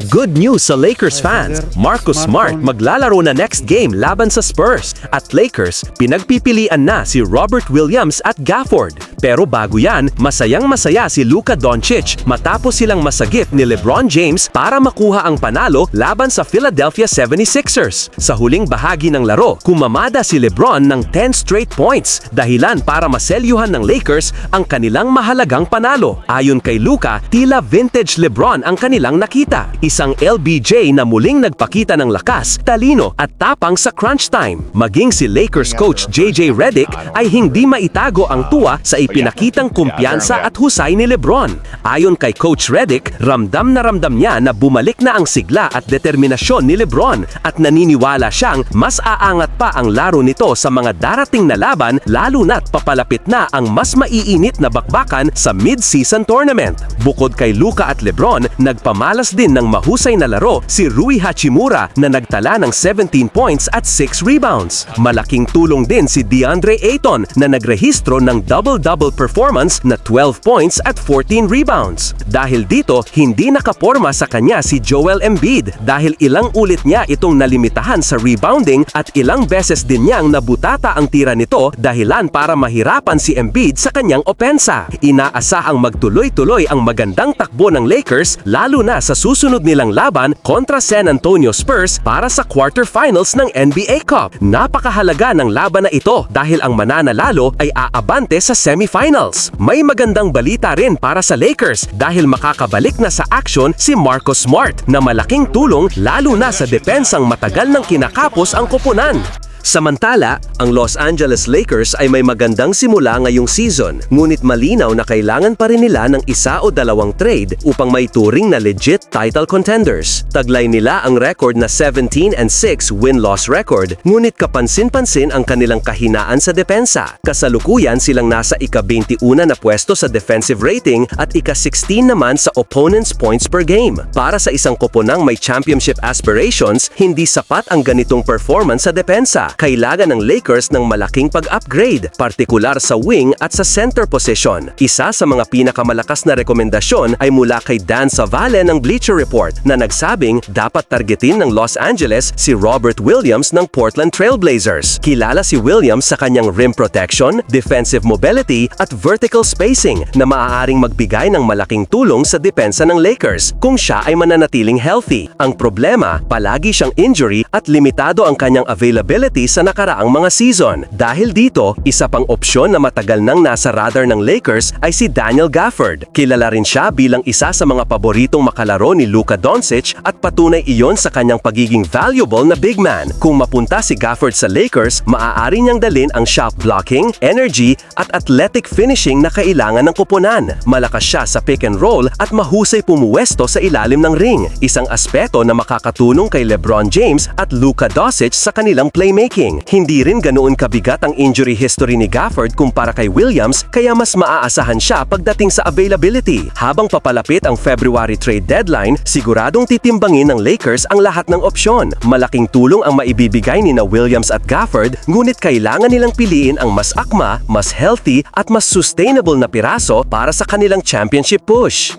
Good news sa Lakers fans. Marcus Smart maglalaro na next game laban sa Spurs. At Lakers, pinagpipilian na si Robert Williams at Gafford. Pero bago yan, masayang masaya si Luka Doncic matapos silang masagip ni LeBron James para makuha ang panalo laban sa Philadelphia 76ers. Sa huling bahagi ng laro, kumamada si LeBron ng 10 straight points, dahilan para maselyuhan ng Lakers ang kanilang mahalagang panalo. Ayon kay Luka, tila vintage LeBron ang kanilang nakita. Isang LBJ na muling nagpakita ng lakas, talino at tapang sa crunch time. Maging si Lakers coach JJ Redick ay hindi maitago ang tuwa sa ipinakitang kumpiyansa at husay ni LeBron. Ayon kay Coach Redick, ramdam na ramdam niya na bumalik na ang sigla at determinasyon ni LeBron at naniniwala siyang mas aangat pa ang laro nito sa mga darating na laban lalo na't papalapit na ang mas maiinit na bakbakan sa mid-season tournament. Bukod kay Luka at LeBron, nagpamalas din ng mahusay na laro si Rui Hachimura na nagtala ng 17 points at 6 rebounds. Malaking tulong din si DeAndre Ayton na nagrehistro ng double-double performance na 12 points at 14 rebounds. Dahil dito, hindi nakaporma sa kanya si Joel Embiid dahil ilang ulit niya itong nalimitahan sa rebounding at ilang beses din niyang nabutata ang tira nito dahilan para mahirapan si Embiid sa kanyang opensa. Inaasahang magtuloy-tuloy ang magandang takbo ng Lakers lalo na sa susunod nilang laban kontra San Antonio Spurs para sa quarterfinals ng NBA Cup. Napakahalaga ng laban na ito dahil ang mananalalo ay aabante sa semifinals. May magandang balita rin para sa Lakers dahil makakabalik na sa action si Marcus Smart na malaking tulong lalo na sa depensang matagal nang kinakapos ang koponan. Samantala, ang Los Angeles Lakers ay may magandang simula ngayong season, ngunit malinaw na kailangan pa rin nila ng isa o dalawang trade upang may turing na legit title contenders. Taglay nila ang record na 17 and 6 win-loss record, ngunit kapansin-pansin ang kanilang kahinaan sa depensa. Kasalukuyan silang nasa ika-21 na pwesto sa defensive rating at ika-16 naman sa opponent's points per game. Para sa isang koponang may championship aspirations, hindi sapat ang ganitong performance sa depensa kailangan ng Lakers ng malaking pag-upgrade, partikular sa wing at sa center position. Isa sa mga pinakamalakas na rekomendasyon ay mula kay Dan Savale ng Bleacher Report na nagsabing dapat targetin ng Los Angeles si Robert Williams ng Portland Trailblazers. Kilala si Williams sa kanyang rim protection, defensive mobility at vertical spacing na maaaring magbigay ng malaking tulong sa depensa ng Lakers kung siya ay mananatiling healthy. Ang problema, palagi siyang injury at limitado ang kanyang availability sa nakaraang mga season. Dahil dito, isa pang opsyon na matagal nang nasa radar ng Lakers ay si Daniel Gafford. Kilala rin siya bilang isa sa mga paboritong makalaro ni Luka Doncic at patunay iyon sa kanyang pagiging valuable na big man. Kung mapunta si Gafford sa Lakers, maaari niyang dalin ang shot blocking, energy at athletic finishing na kailangan ng kupunan. Malakas siya sa pick and roll at mahusay pumuwesto sa ilalim ng ring. Isang aspeto na makakatulong kay LeBron James at Luka Doncic sa kanilang playmaking. Hindi rin ganoon kabigat ang injury history ni Gafford kumpara kay Williams kaya mas maaasahan siya pagdating sa availability. Habang papalapit ang February trade deadline, siguradong titimbangin ng Lakers ang lahat ng opsyon. Malaking tulong ang maibibigay ni na Williams at Gafford, ngunit kailangan nilang piliin ang mas akma, mas healthy at mas sustainable na piraso para sa kanilang championship push.